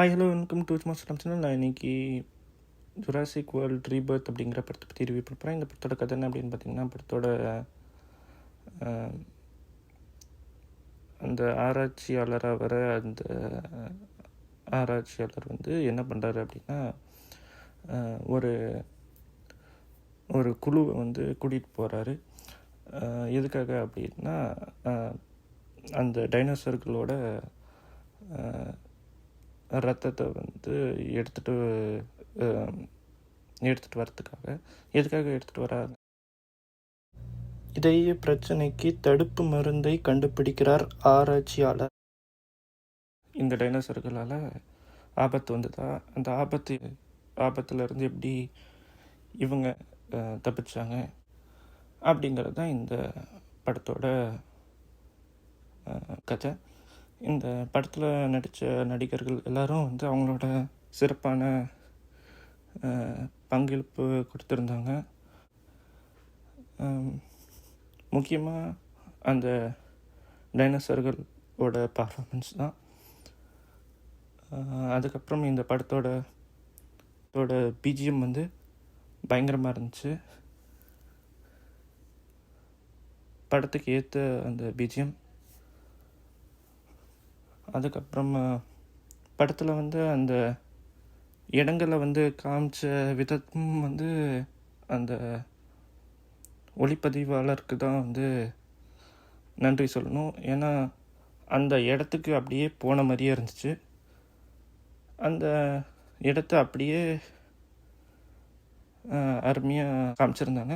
Hi hello welcome to master channel நான் இன்னைக்கு Jurassic world Rebirth அப்படிங்கிற படத்தை பற்றி ரிவ்யூ பண்ண போகிறேன் இந்த படத்தோட கதை என்ன அப்படின்னு பார்த்தீங்கன்னா படத்தோட அந்த ஆராய்ச்சியாளராக வர அந்த ஆராய்ச்சியாளர் வந்து என்ன பண்ணுறாரு அப்படின்னா ஒரு ஒரு குழுவை வந்து கூட்டிகிட்டு போகிறாரு எதுக்காக அப்படின்னா அந்த டைனோசர்களோட ரத்தத்தை வந்து எடுத்துகிட்டு எடுத்துகிட்டு வரத்துக்காக எதுக்காக எடுத்துகிட்டு வராங்க இதய பிரச்சனைக்கு தடுப்பு மருந்தை கண்டுபிடிக்கிறார் ஆராய்ச்சியாளர். இந்த டைனோசர்களால் ஆபத்து வந்ததா? அந்த ஆபத்து ஆபத்துலேருந்து எப்படி இவங்க தப்பிச்சாங்க? அப்படிங்கிறது தான் இந்த படத்தோட கதை. இந்த படத்தில் நடித்த நடிகர்கள் எல்லாரும் வந்து அவங்களோட சிறப்பான பங்களிப்பு கொடுத்துருந்தாங்க. முக்கியமாக அந்த டைனோசர்களோட பர்ஃபார்மன்ஸ் தான். அதுக்கப்புறம் இந்த படத்தோட தோட பிஜிஎம் வந்து பயங்கரமாக இருந்துச்சு. படத்துக்கு ஏற்ற அந்த பிஜிஎம் அதுக்கப்புறம் படத்தில் வந்து அந்த இடங்களை வந்து காமிச்ச விதமும் வந்து அந்த ஒளிப்பதிவாளருக்கு தான் வந்து நன்றி சொல்லணும். ஏன்னா அந்த இடத்துக்கு அப்படியே போன மாதிரியே இருந்துச்சு. அந்த இடத்த அப்படியே அருமையாக காமிச்சிருந்தாங்க.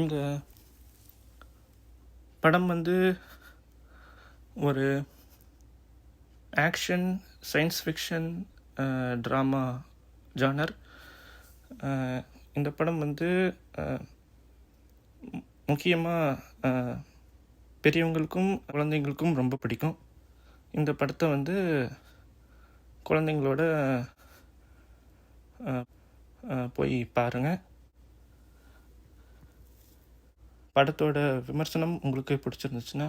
இந்த படம் வந்து ஒரு action science fiction drama genre இந்த படம் வந்து uh, முக்கியமாக uh, பெரியவங்களுக்கும் குழந்தைங்களுக்கும் ரொம்ப பிடிக்கும். இந்த படத்தை வந்து குழந்தைங்களோட uh, போய் பாருங்கள் படத்தோட விமர்சனம் உங்களுக்கு பிடிச்சிருந்துச்சுன்னா